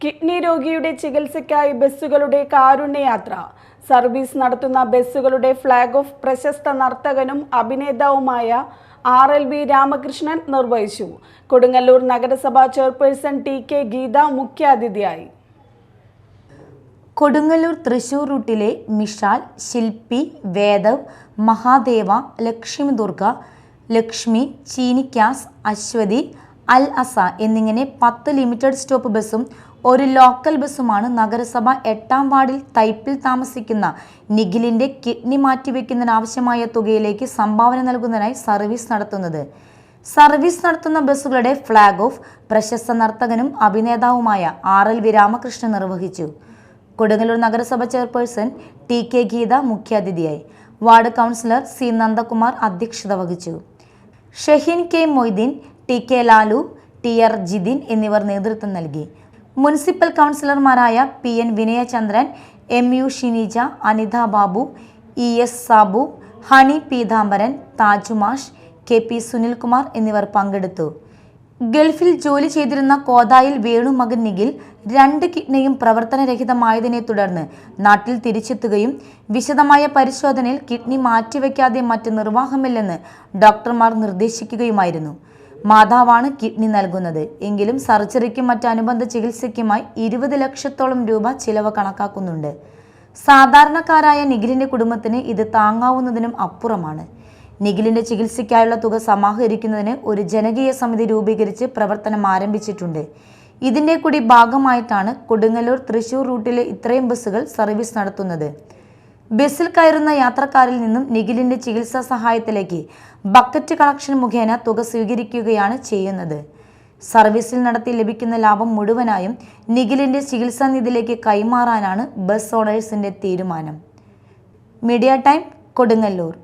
Kidney രോഗിയുടെ ചികിത്സയ്ക്കായി ബസ്സുകളുടെ കാരുണ്യയാത്ര. സർവീസ് നടത്തുന്ന ബസ്സുകളുടെ ഫ്ളാഗ് ഓഫ് പ്രശസ്ത നർത്തകനും അഭിനേതാവുമായ ആർ എൽ വി രാമകൃഷ്ണൻ നിർവഹിച്ചു. കൊടുങ്ങല്ലൂർ നഗരസഭാ ചെയർപേഴ്സൺ ടി കെ ഗീത മുഖ്യാതിഥിയായി. കൊടുങ്ങല്ലൂർ തൃശൂർ റൂട്ടിലെ മിഷാൽ ശില്പി വേദവ് മഹാദേവ ലക്ഷ്മി ദുർഗ ലക്ഷ്മി ചീനിക്കാസ് അശ്വതി അൽ അസ എന്നിങ്ങനെ പത്ത് ലിമിറ്റഡ് സ്റ്റോപ്പ് ബസ്സും ഒരു ലോക്കൽ ബസ്സുമാണ് നഗരസഭ എട്ടാം വാർഡിൽ തൈപ്പിൽ താമസിക്കുന്ന നിഖിലിന്റെ കിഡ്നി മാറ്റിവെക്കുന്നതിനാവശ്യമായ തുകയിലേക്ക് സംഭാവന നൽകുന്നതിനായി സർവീസ് നടത്തുന്നത്. സർവീസ് നടത്തുന്ന ബസ്സുകളുടെ ഫ്ലാഗ് ഓഫ് പ്രശസ്ത നർത്തകനും അഭിനേതാവുമായ ആർ എൽ വി രാമകൃഷ്ണൻ നിർവഹിച്ചു. കൊടുങ്ങല്ലൂർ നഗരസഭ ചെയർപേഴ്സൺ ടി കെ ഗീത മുഖ്യാതിഥിയായി. വാർഡ് കൗൺസിലർ സി നന്ദകുമാർ അധ്യക്ഷത വഹിച്ചു. Shaheen K Moideen T K Lalu T R Jithin എന്നിവർ നേതൃത്വം നൽകി. മുനിസിപ്പൽ കൗൺസിലർമാരായ P N Vinayachandran M U Shinija Anitha Babu E S Sabu Honey Peethambaran താജുമാഷ് K P Sunilkumar എന്നിവർ പങ്കെടുത്തു. ഗൾഫിൽ ജോലി ചെയ്തിരുന്ന കോതായിൽ വേണു മകൻ നിഖിൽ രണ്ട് കിഡ്നിയും പ്രവർത്തനരഹിതമായതിനെ തുടർന്ന് നാട്ടിൽ തിരിച്ചെത്തുകയും വിശദമായ പരിശോധനയിൽ കിഡ്നി മാറ്റിവെക്കാതെ മറ്റ് നിർവാഹമില്ലെന്ന് ഡോക്ടർമാർ നിർദ്ദേശിക്കുകയുമായിരുന്നു. മാതാവാണ് കിഡ്നി നൽകുന്നത്. എങ്കിലും സർജറിക്കും മറ്റ് അനുബന്ധ ചികിത്സയ്ക്കുമായി ഇരുപത് ലക്ഷത്തോളം രൂപ ചിലവ് കണക്കാക്കുന്നുണ്ട്. സാധാരണക്കാരായ നിഖിലിന്റെ കുടുംബത്തിന് ഇത് താങ്ങാവുന്നതിനും അപ്പുറമാണ്. നിഖിലിന്റെ ചികിത്സയ്ക്കായുള്ള തുക സമാഹരിക്കുന്നതിന് ഒരു ജനകീയ സമിതി രൂപീകരിച്ച് പ്രവർത്തനം ആരംഭിച്ചിട്ടുണ്ട്. ഇതിന്റെ കൂടി ഭാഗമായിട്ടാണ് കൊടുങ്ങല്ലൂർ തൃശൂർ റൂട്ടിലെ ഇത്രയും ബസ്സുകൾ സർവീസ് നടത്തുന്നത്. ബസ്സിൽ കയറുന്ന യാത്രക്കാരിൽ നിന്നും നിഖിലിന്റെ ചികിത്സാ സഹായത്തിലേക്ക് ബക്കറ്റ് കളക്ഷൻ മുഖേന തുക സ്വീകരിക്കുകയാണ് ചെയ്യുന്നത്. സർവീസിൽ നടത്തി ലഭിക്കുന്ന ലാഭം മുഴുവനായും നിഖിലിന്റെ ചികിത്സാ നിധിയിലേക്ക് കൈമാറാനാണ് ബസ് ഓണേഴ്സിന്റെ തീരുമാനം. Media time Kodungallur.